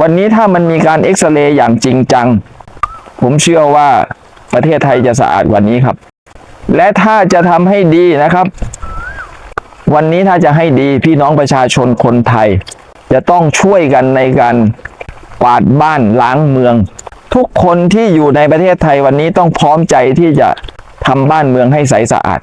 วันนี้ถ้ามันมีการเอ็กซเรย์อย่างจริงจัง ผมเชื่อว่าประเทศไทยจะสะอาดกว่านี้ครับ และถ้าจะทำให้ดีนะครับ วันนี้ถ้าจะให้ดีพี่น้องประชาชนคนไทย จะต้องช่วยกันในการกวาดบ้านล้างเมือง ทุกคนที่อยู่ในประเทศไทยวันนี้ต้องพร้อมใจที่จะทำบ้านเมืองให้ใสสะอาด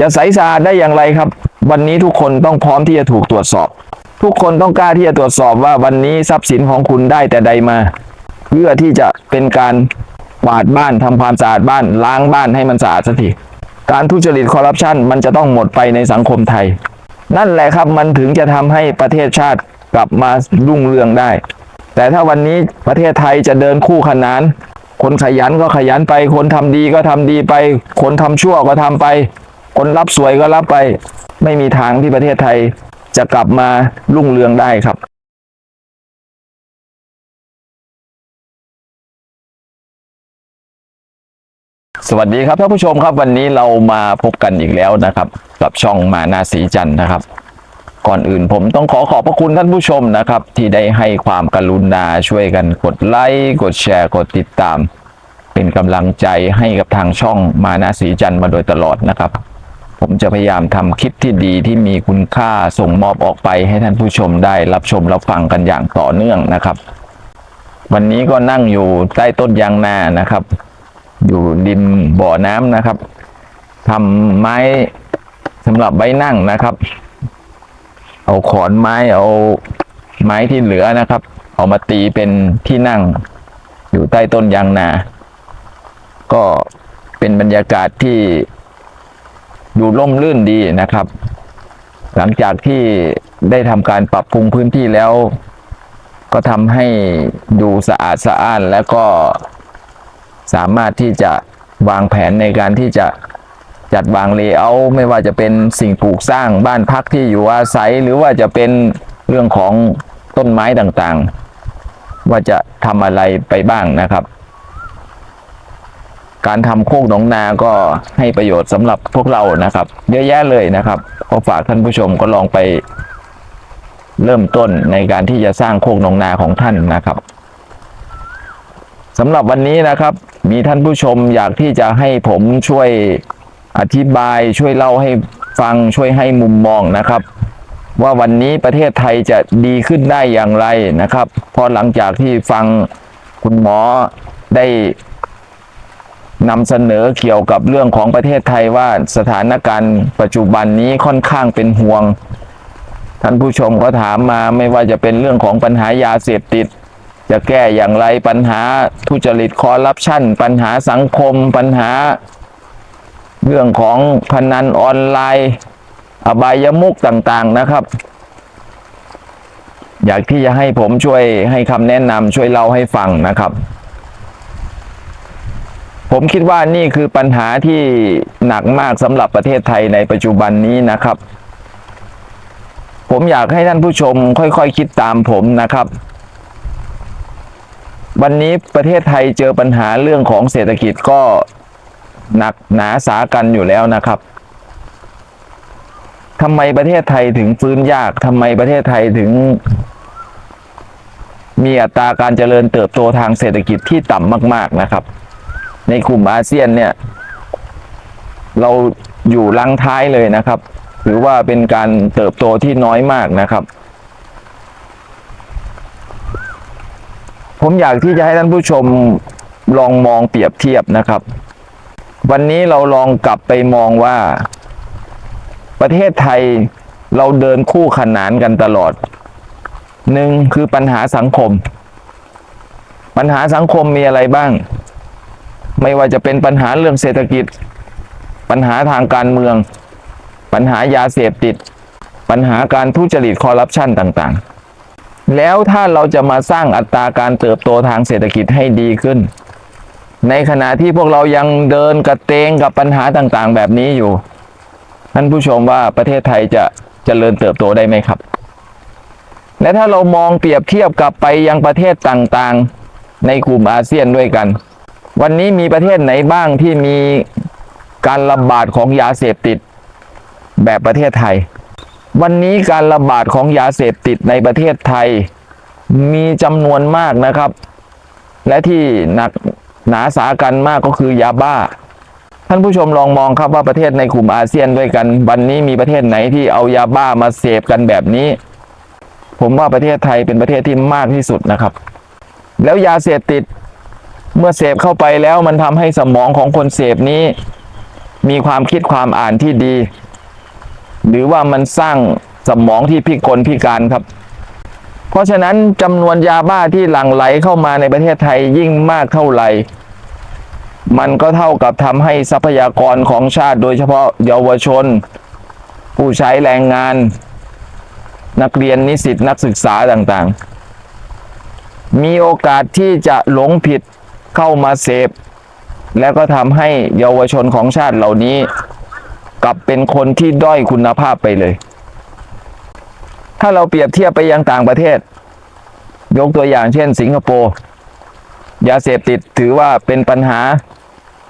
จะใสสะอาดได้อย่างไรครับ วันนี้ทุกคนต้องพร้อมที่จะถูกตรวจสอบ ทุกคนต้องกล้าที่จะตรวจสอบว่าวันนี้ทรัพย์สินของคุณได้แต่ใดมา เพื่อที่จะเป็นการกวาดบ้านทำความสะอาดบ้านล้างบ้านให้มันสะอาดสักทีการทุจริตคอร์รัปชันมันจะต้องหมดไปในสังคมไทย นั่นแหละครับมันถึงจะทำให้ประเทศชาติกลับมารุ่งเรืองได้ แต่ถ้าวันนี้ประเทศไทยจะเดินคู่ขนาน คนขยันก็ขยันไป คนทำดีก็ทำดีไป คนทำชั่วก็ทำไป คนรับสวยก็รับไป ไม่มีทางที่ประเทศไทย จะกลับมารุ่งเรืองได้ครับสวัสดีครับท่านผู้ชมครับวันนี้เรามาพบกันอีกแล้วนะครับ กับช่องมานาสีจันทร์นะครับ ก่อนอื่นผมต้องขอขอบพระคุณท่านผู้ชมนะครับ ที่ได้ให้ความกรุณาช่วยกันกดไลค์กดแชร์กดติดตาม เป็นกำลังใจให้กับทางช่องมานาสีจันทร์มาโดยตลอดนะครับ ผมจะพยายามทำคลิปที่ดีที่มีคุณค่าส่งมอบออกไปให้ท่านผู้ชมได้รับชมรับฟังกันอย่างต่อเนื่องนะครับ วันนี้ก็นั่งอยู่ใต้ต้นยางนานะครับ อยู่ริมบ่อน้ำนะครับทำไม้สำหรับใบนั่งนะครับ เอาขอนไม้เอาไม้ที่เหลือนะครับ เอามาตีเป็นที่นั่ง อยู่ใต้ต้นยางนา ก็เป็นบรรยากาศที่ ดูร่มรื่นดีนะครับ หลังจากที่ได้ทำการปรับปรุงพื้นที่แล้ว ก็ทำให้ดูสะอาดสะอ้านแล้วก็สามารถที่จะวางแผนในการที่จะจัดวางเลเยอร์ไม่ว่าจะเป็นสิ่งปลูกสร้างบ้านพักที่อยู่อาศัย หรือว่าจะเป็นเรื่องของต้นไม้ต่างๆ ว่าจะทำอะไรไปบ้างนะครับ การทำโคกหนองนาก็ให้ประโยชน์สำหรับพวกเรานะครับ เยอะแยะเลยนะครับก็ฝากท่านผู้ชมก็ลองไป เริ่มต้นในการที่จะสร้างโคกหนองนาของท่านนะครับสำหรับวันนี้นะครับ มีท่านผู้ชมอยากที่จะให้ผมช่วยอธิบายช่วยเล่าให้ฟังช่วยให้มุมมองนะครับ ว่าวันนี้ประเทศไทยจะดีขึ้นได้อย่างไรนะครับพราะหลังจากที่ฟังคุณหมอได้ นำเสนอเกี่ยวกับเรื่องของประเทศไทยว่าสถานการณ์ปัจจุบันนี้ค่อนข้างเป็นห่วง ท่านผู้ชมก็ถามมาไม่ว่าจะเป็นเรื่องของปัญหายาเสพติด จะแก้อย่างไรปัญหาทุจริตคอร์รัปชันปัญหาสังคม ปัญหา เรื่องของพนันออนไลน์ อบายมุกต่างๆนะครับ อยากที่จะให้ผมช่วยให้คำแนะนำช่วยเล่าให้ฟังนะครับ ผมคิดว่านี่คือปัญหาที่หนักมากสำหรับประเทศไทยในปัจจุบันนี้นะครับ ผมอยากให้ท่านผู้ชมค่อยๆคคิดตามผมนะครับ วันนี้ประเทศไทยเจอปัญหาเรื่องของเศรษฐกิจก็หนักหนาสากันอยู่แล้วนะครับทำไมประเทศไทยถึงฟื้นยากทำไมประเทศไทยถึง มีอัตราการเจริญเติบโตทางเศรษฐกิจที่ต่ำมาก ๆนะครับ ในกลุ่มอาเซียนเนี่ย เราอยู่ลังท้ายเลยนะครับถือว่าเป็นการเติบโตที่น้อยมากนะครับ ผมอยากที่จะให้ท่านผู้ชมลองมองเปรียบเทียบนะครับ วันนี้เราลองกลับไปมองว่า ประเทศไทยเราเดินคู่ขนานกันตลอดหนึ่งคือปัญหาสังคม ปัญหาสังคมมีอะไรบ้าง ไม่ว่าจะเป็นปัญหาเรื่องเศรษฐกิจ ปัญหาทางการเมือง ปัญหายาเสพติด ปัญหาการทุจริตคอร์รัปชันต่างๆ แล้วถ้าเราจะมาสร้างอัตราการเติบโตทางเศรษฐกิจให้ดีขึ้น ในขณะที่พวกเรายังเดินกระเตงกับปัญหาต่างๆ แบบนี้อยู่ ท่านผู้ชมว่าประเทศไทยจะจะเจริญเติบโตได้ไหมครับ และถ้าเรามองเปรียบเทียบกับไปยังประเทศต่างๆ ในกลุ่มอาเซียนด้วยกัน วันนี้มีประเทศไหนบ้างที่มีการระบาดของยาเสพติดแบบประเทศไทย วันนี้การระบาดของยาเสพติดในประเทศไทย มีจำนวนมากนะครับ และที่หนักหนาสากันมากก็คือยาบ้า ท่านผู้ชมลองมองครับว่าประเทศในกลุ่มอาเซียนด้วยกัน วันนี้มีประเทศไหนที่เอายาบ้ามาเสพกันแบบนี้ ผมว่าประเทศไทยเป็นประเทศที่มากที่สุดนะครับ แล้วยาเสพติด เมื่อเสพเข้าไปแล้วมันทำให้สมองของคนเสพนี้ มีความคิดความอ่านที่ดี หรือว่ามันสร้างสมองที่พิกลพิการครับ เพราะฉะนั้นจำนวนยาบ้าที่หลั่งไหลเข้ามาในประเทศไทยยิ่งมากเท่าไหร่ มันก็เท่ากับทำให้ทรัพยากรของชาติ โดยเฉพาะเยาวชน ผู้ใช้แรงงาน นักเรียนนิสิตนักศึกษาต่างๆ มีโอกาสที่จะหลงผิด เข้ามาเสพ แล้วก็ทำให้เยาวชนของชาติเหล่านี้ กลับเป็นคนที่ด้อยคุณภาพไปเลย ถ้าเราเปรียบเทียบไปยังต่างประเทศ ยกตัวอย่างเช่น สิงคโปร์ยาเสพติดถือว่าเป็นปัญหา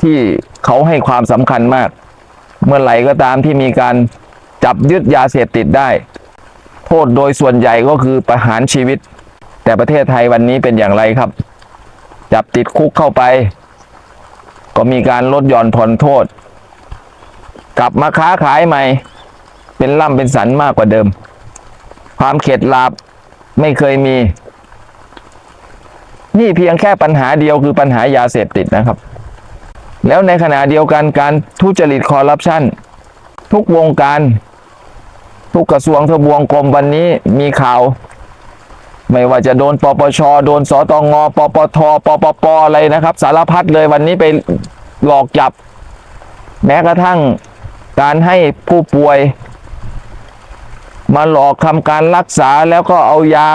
ที่เขาให้ความสำคัญมาก เมื่อไหร่ก็ตามที่มีการจับยึดยาเสพติดได้ โทษโดยส่วนใหญ่ก็คือประหารชีวิต แต่ประเทศไทยวันนี้เป็นอย่างไรครับ จับติดคุกเข้าไป ก็มีการลดหย่อนผ่อนโทษ กลับมาค้าขายใหม่ เป็นล่ำเป็นสันมากกว่าเดิม ความเข็ดหลาบไม่เคยมี นี่เพียงแค่ปัญหาเดียวคือปัญหายาเสพติดนะครับ แล้วในขณะเดียวกันการทุจริตคอร์รัปชันทุกวงการ ทุกกระทรวงทบวงกรมวันนี้มีข่าว ไม่ว่าจะโดนปปช โดนสตงปปทปปปอะไรนะครับ สารพัดเลยวันนี้ไปหลอกจับ แม้กระทั่งการให้ผู้ป่วย มาหลอกทำการรักษาแล้วก็เอายา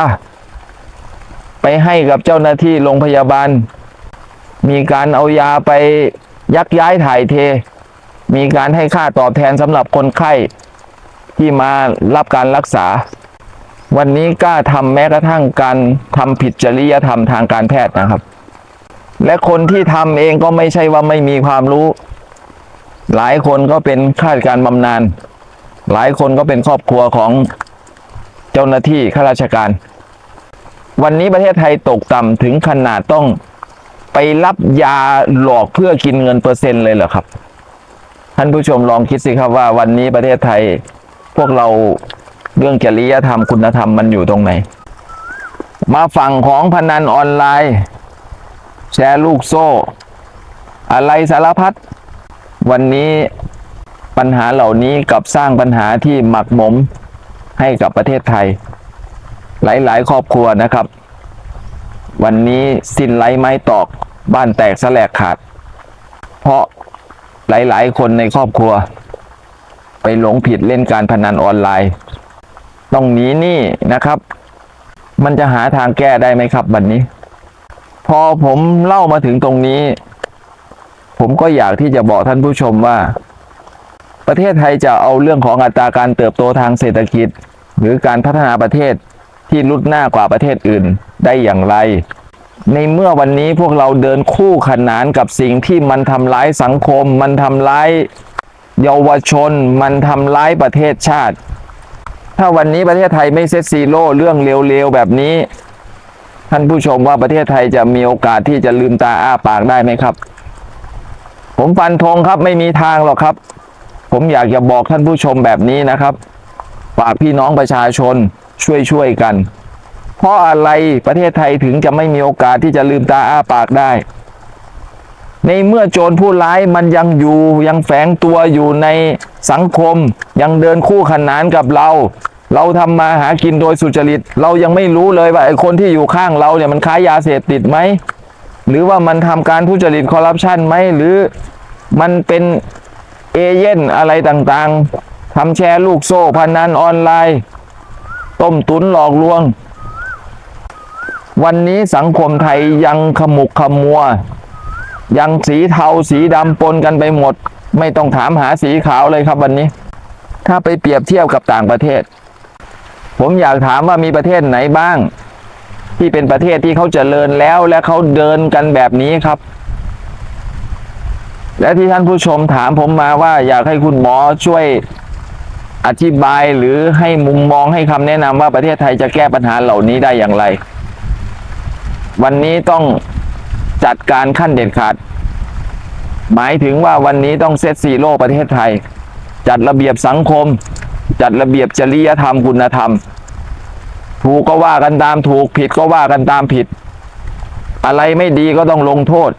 ไปให้กับเจ้าหน้าที่โรงพยาบาล มีการเอายาไปยักย้ายถ่ายเท มีการให้ค่าตอบแทนสำหรับคนไข้ที่มารับการรักษา วันนี้กล้าทำแม้กระทั่งการทำผิดจริยธรรมทางการแพทย์นะครับ และคนที่ทำเองก็ไม่ใช่ว่าไม่มีความรู้ หลายคนก็เป็นข้าราชการบำนาญหลายคนก็เป็นครอบครัวของเจ้าหน้าที่ข้าราชการ วันนี้ประเทศไทยตกต่ำถึงขนาดต้องไปรับยาหลอกเพื่อกินเงินเปอร์เซ็นต์เลยเหรอครับ ท่านผู้ชมลองคิดสิครับว่าวันนี้ประเทศไทยพวกเรา เรื่องจริยธรรมคุณธรรมมันอยู่ตรงไหน มาฝั่งของพนันออนไลน์ แชร์ลูกโซ่ อะไรสารพัดวันนี้ปัญหาเหล่านี้กับสร้างปัญหาที่หมักหมมให้กับประเทศไทย หลาย ๆ ครอบครัวนะครับ วันนี้สิ้นไร้ไม้ตอกบ้านแตกสแลกขาด เพราะหลาย ๆ คนในครอบครัว ไปหลงผิดเล่นการพนันออนไลน์ ต้องหนีหนี้นะครับ มันจะหาทางแก้ได้ไหมครับวันนี้ พอผมเล่ามาถึงตรงนี้ ผมก็อยากที่จะบอกท่านผู้ชมว่า ประเทศไทยจะเอาเรื่องของอัตราการเติบโตทางเศรษฐกิจ หรือการพัฒนาประเทศที่ลุดหน้ากว่าประเทศอื่นได้อย่างไร ในเมื่อวันนี้พวกเราเดินคู่ขนานกับสิ่งที่มันทำร้ายสังคม มันทำร้ายเยาวชน มันทำร้ายประเทศชาติ ถ้าวันนี้ประเทศไทยไม่เซตซีโร่เรื่องเลวๆแบบนี้ ท่านผู้ชมว่าประเทศไทยจะมีโอกาสที่จะลืมตาอ้าปากได้ไหมครับ ผมฟันธงครับไม่มีทางหรอกครับ ผมอยากจะบอกท่านผู้ชมแบบนี้นะครับฝากพี่น้องประชาชนช่วยช่วยกัน เพราะอะไรประเทศไทยถึงจะไม่มีโอกาสที่จะลืมตาอ้าปากได้ ในเมื่อโจรผู้ร้ายมันยังอยู่ยังแฝงตัวอยู่ในสังคม ยังเดินคู่ขนานกับเรา เราทำมาหากินโดยสุจริต เรายังไม่รู้เลยว่าไอ้คนที่อยู่ข้างเราเนี่ยมันค้ายาเสพติดไหมหรือว่ามันทำการทุจริตคอร์รัปชันไหมหรือมันเป็นเอเย่นอะไรต่างๆทำแชร์ลูกโซ่พนันออนไลน์ ต้มตุนหลอกลวง วันนี้สังคมไทยยังขมุกขมัว ยังสีเทาสีดำปนกันไปหมด ไม่ต้องถามหาสีขาวเลยครับวันนี้ ถ้าไปเปรียบเทียบกับต่างประเทศ ผมอยากถามว่ามีประเทศไหนบ้าง ที่เป็นประเทศที่เขาเจริญแล้วและเขาเดินกันแบบนี้ครับ และที่ท่านผู้ชมถามผมมาว่าอยากให้คุณหมอช่วยอธิบายหรือให้มุมมองให้คำแนะนำว่าประเทศไทยจะแก้ปัญหาเหล่านี้ได้อย่างไร วันนี้ต้อง จัดการขั้นเด็ดขาด หมายถึงว่าวันนี้ต้องเซตซีโร่ประเทศไทย จัดระเบียบสังคม จัดระเบียบจริยธรรมคุณธรรม ถูกก็ว่ากันตามถูกผิดก็ว่ากันตามผิด อะไรไม่ดีก็ต้องลงโทษ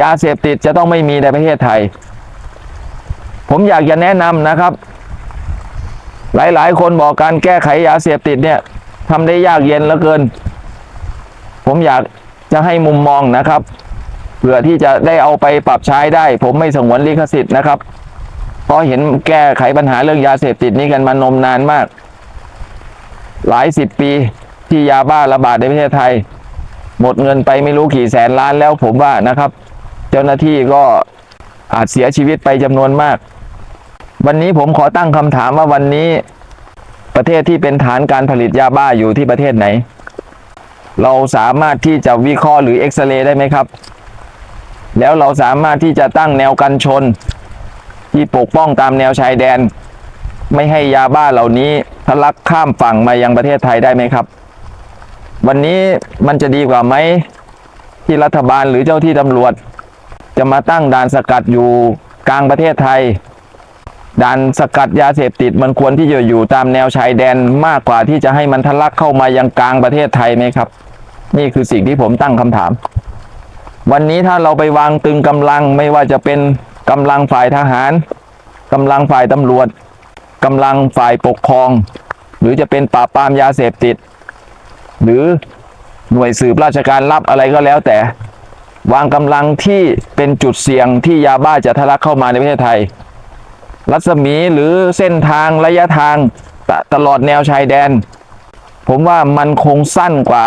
ยาเสพติดจะต้องไม่มีในประเทศไทย ผมอยากจะแนะนำนะครับ หลายๆ คนบอกการแก้ไขยาเสพติดเนี่ยทำได้ยากเย็นเหลือเกิน ผมอยาก จะให้มุมมองนะครับเพื่อที่จะได้เอาไปปรับใช้ได้ ผมไม่สงวนลิขสิทธิ์นะครับ เพราะเห็นแก้ไขปัญหาเรื่องยาเสพติดนี้กันมานมนานมาก หลายสิบปีที่ยาบ้าระบาดในประเทศไทย หมดเงินไปไม่รู้กี่แสนล้านแล้วผมว่านะครับ เจ้าหน้าที่ก็อาจเสียชีวิตไปจำนวนมาก วันนี้ผมขอตั้งคำถามว่าวันนี้ ประเทศที่เป็นฐานการผลิตยาบ้าอยู่ที่ประเทศไหน เราสามารถที่จะวิเคราะห์หรือเอ็กซเรย์ได้ไหมครับ แล้วเราสามารถที่จะตั้งแนวกันชน ที่ปกป้องตามแนวชายแดน ไม่ให้ยาบ้าเหล่านี้ทะลักข้ามฝั่งมายังประเทศไทยได้ไหมครับ วันนี้มันจะดีกว่าไหมที่รัฐบาลหรือเจ้าที่ตำรวจ จะมาตั้งด่านสกัดอยู่กลางประเทศไทยด่านสกัดยาเสพติดมันควรที่จะอยู่ตามแนวชายแดนมากกว่าที่จะให้มันทะลักเข้ามายังกลางประเทศไทยไหมครับ นี่คือสิ่งที่ผมตั้งคำถาม วันนี้ถ้าเราไปวางตึงกำลังไม่ว่าจะเป็นกำลังฝ่ายทหารกำลังฝ่ายตำรวจกำลังฝ่ายปกครอง หรือจะเป็นปราบปรามยาเสพติด หรือหน่วยสืบราชการลับอะไรก็แล้วแต่ วางกำลังที่เป็นจุดเสี่ยงที่ยาบ้าจะทะลักเข้ามาในประเทศไทย รัศมีหรือเส้นทางระยะทางตตลอดแนวชายแดน ผมว่ามันคงสั้นกว่า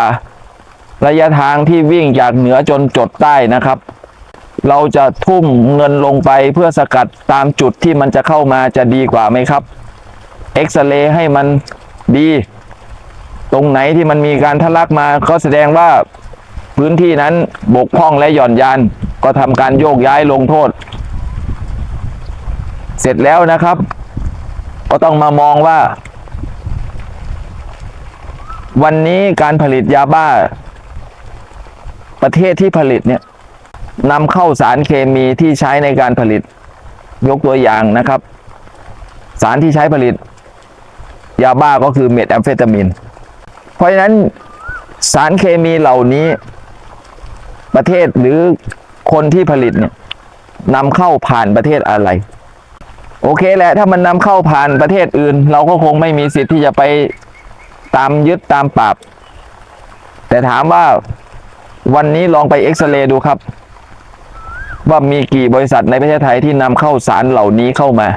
ระยะทางที่วิ่งจากเหนือจนจดใต้นะครับ เราจะทุ่มเงินลงไปเพื่อสกัดตามจุดที่มันจะเข้ามาจะดีกว่าไหมครับ เอ็กซเรย์ให้มันดี ตรงไหนที่มันมีการทะลักมาก็แสดงว่าพื้นที่นั้นบกพร่องและหย่อนยานก็ทำการโยกย้ายลงโทษ เสร็จแล้วนะครับ ก็ต้องมามองว่า วันนี้การผลิตยาบ้า ประเทศที่ผลิตเนี่ยนำเข้าสารเคมีที่ใช้ในการผลิต ยกตัวอย่างนะครับ สารที่ใช้ผลิต ยาบ้าก็คือเมทแอมเฟตามิน เพราะฉะนั้นสารเคมีเหล่านี้ประเทศหรือคนที่ผลิตเนี่ยนำเข้าผ่านประเทศอะไร โอเคแหละถ้ามันนำเข้าผ่านประเทศอื่น เราก็คงไม่มีสิทธิ์ที่จะไปตามยึดตามปราบแต่ถามว่า วันนี้ลองไปเอ็กซเรย์ดูครับ ว่ามีกี่บริษัทในประเทศไทยที่นำเข้าสารเหล่านี้เข้ามา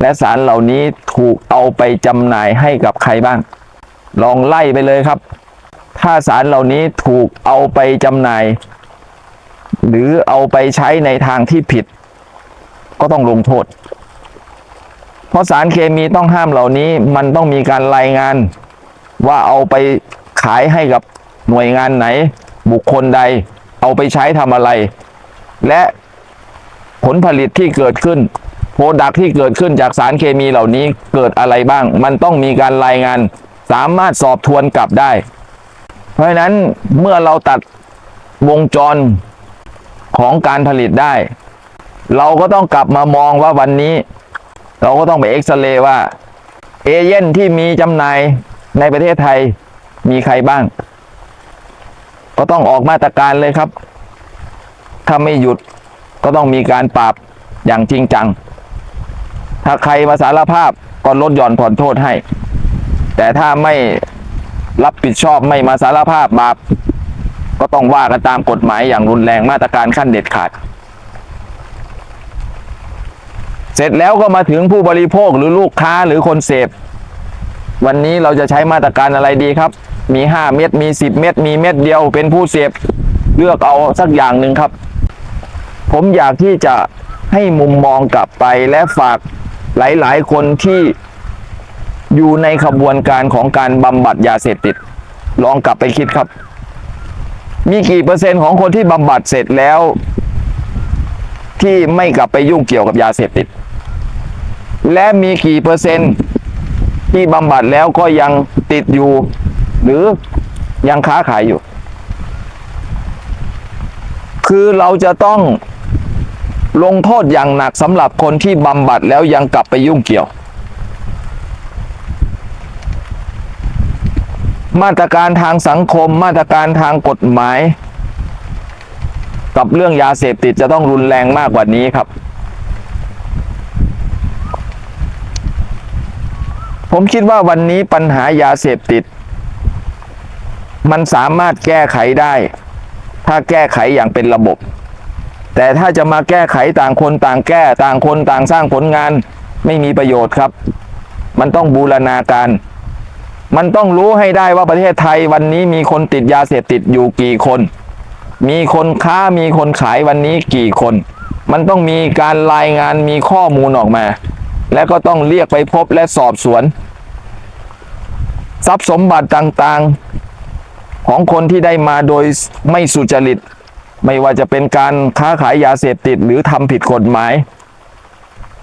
และสารเหล่านี้ถูกเอาไปจำหน่ายให้กับใครบ้าง ลองไล่ไปเลยครับ ถ้าสารเหล่านี้ถูกเอาไปจำหน่าย หรือเอาไปใช้ในทางที่ผิด ก็ต้องลงโทษ เพราะสารเคมีต้องห้ามเหล่านี้มันต้องมีการรายงานว่าเอาไปขายให้กับหน่วยงานไหน บุคคลใดเอาไปใช้ทำอะไร และผลผลิตที่เกิดขึ้นโปรดักที่เกิดขึ้นจากสารเคมีเหล่านี้เกิดอะไรบ้าง มันต้องมีการรายงาน สามารถสอบทวนกลับได้ เพราะฉะนั้นเมื่อเราตัดวงจรของการผลิตได้ เราก็ต้องกลับมามองว่าวันนี้ เราก็ต้องไปเอ็กซเรย์ว่า เอเย่นที่มีจำหน่ายในประเทศไทยมีใครบ้าง ก็ต้องออกมาตรการเลยครับ ถ้าไม่หยุดก็ต้องมีการปราบอย่างจริงจัง ถ้าใครมาสารภาพก็ลดหย่อนผ่อนโทษให้ แต่ถ้าไม่รับผิดชอบไม่มาสารภาพบาป ก็ต้องว่ากันตามกฎหมายอย่างรุนแรงมาตรการขั้นเด็ดขาด เสร็จแล้วก็มาถึงผู้บริโภคหรือลูกค้าหรือคนเสพ วันนี้เราจะใช้มาตรการอะไรดีครับ มี 5 เม็ดมี 10 เม็ดมีเม็ดเดียวเป็นผู้เสพเลือกเอาสักอย่างหนึ่งครับ ผมอยากที่จะให้มุมมองกลับไปและฝากหลาย ๆ คนที่อยู่ในขบวนการของการบำบัดยาเสพติด ลองกลับไปคิดครับ มีกี่เปอร์เซ็นต์ของคนที่บำบัดเสร็จแล้ว ที่ไม่กลับไปยุ่งเกี่ยวกับยาเสพติด และมีกี่เปอร์เซ็นต์ ที่บำบัดแล้วก็ยังติดอยู่ หรือยังค้าขายอยู่ คือเราจะต้องลงโทษอย่างหนักสำหรับคนที่บำบัดแล้วยังกลับไปยุ่งเกี่ยว มาตรการทางสังคม มาตรการทางกฎหมาย กับเรื่องยาเสพติดจะต้องรุนแรงมากกว่านี้ครับ ผมคิดว่าวันนี้ปัญหายาเสพติด มันสามารถแก้ไขได้ ถ้าแก้ไขอย่างเป็นระบบ แต่ถ้าจะมาแก้ไขต่างคนต่างแก้ต่างคนต่างสร้างผลงานไม่มีประโยชน์ครับ มันต้องบูรณาการ มันต้องรู้ให้ได้ว่าประเทศไทยวันนี้มีคนติดยาเสพติดอยู่กี่คน มีคนค้ามีคนขายวันนี้กี่คน มันต้องมีการรายงานมีข้อมูลออกมา และก็ต้องเรียกไปพบและสอบสวน ทรัพย์สมบัติต่างๆ ของคนที่ได้มาโดยไม่สุจริต ไม่ว่าจะเป็นการค้าขายยาเสพติดหรือทำผิดกฎหมาย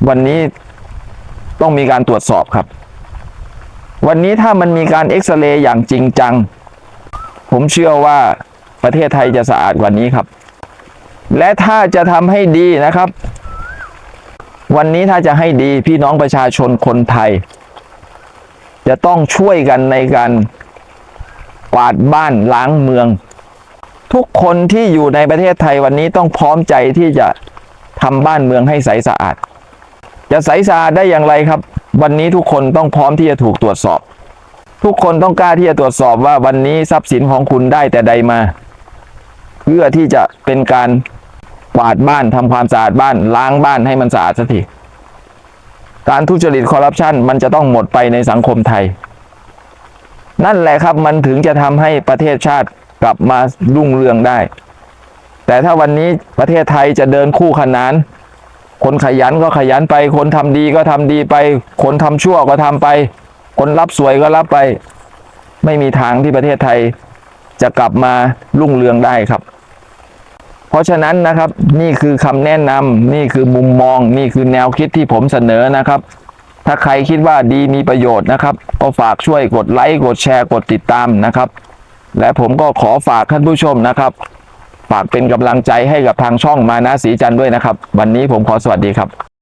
วันนี้ต้องมีการตรวจสอบครับ วันนี้ถ้ามันมีการเอ็กซเรย์อย่างจริงจัง ผมเชื่อว่าประเทศไทยจะสะอาดกว่านี้ครับ และถ้าจะทำให้ดีนะครับ วันนี้ถ้าจะให้ดีพี่น้องประชาชนคนไทย จะต้องช่วยกันในการกวาดบ้านล้างเมือง ทุกคนที่อยู่ในประเทศไทยวันนี้ต้องพร้อมใจที่จะทำบ้านเมืองให้ใสสะอาด จะใสสะอาดได้อย่างไรครับ วันนี้ทุกคนต้องพร้อมที่จะถูกตรวจสอบ ทุกคนต้องกล้าที่จะตรวจสอบว่าวันนี้ทรัพย์สินของคุณได้แต่ใดมา เพื่อที่จะเป็นการ กวาดบ้านทำความสะอาดบ้านล้างบ้านให้มันสะอาดสักทีการทุจริตคอร์รัปชันมันจะต้องหมดไปในสังคมไทย นั่นแหละครับมันถึงจะทำให้ประเทศชาติกลับมารุ่งเรืองได้ แต่ถ้าวันนี้ประเทศไทยจะเดินคู่ขนาน คนขยันก็ขยันไป คนทำดีก็ทำดีไป คนทำชั่วก็ทำไป คนรับสวยก็รับไป ไม่มีทางที่ประเทศไทยจะกลับมารุ่งเรืองได้ครับ เพราะฉะนั้นนะครับนี่คือคำแนะนำนี่คือมุมมอง นี่คือแนวคิดที่ผมเสนอนะครับ ถ้าใครคิดว่าดีมีประโยชน์นะครับ ก็ฝากช่วยกดไลค์กดแชร์กดติดตามนะครับ และผมก็ขอฝากท่านผู้ชมนะครับ ฝากเป็นกำลังใจให้กับทางช่องมานะสีจันด้วยนะครับ วันนี้ผมขอสวัสดีครับ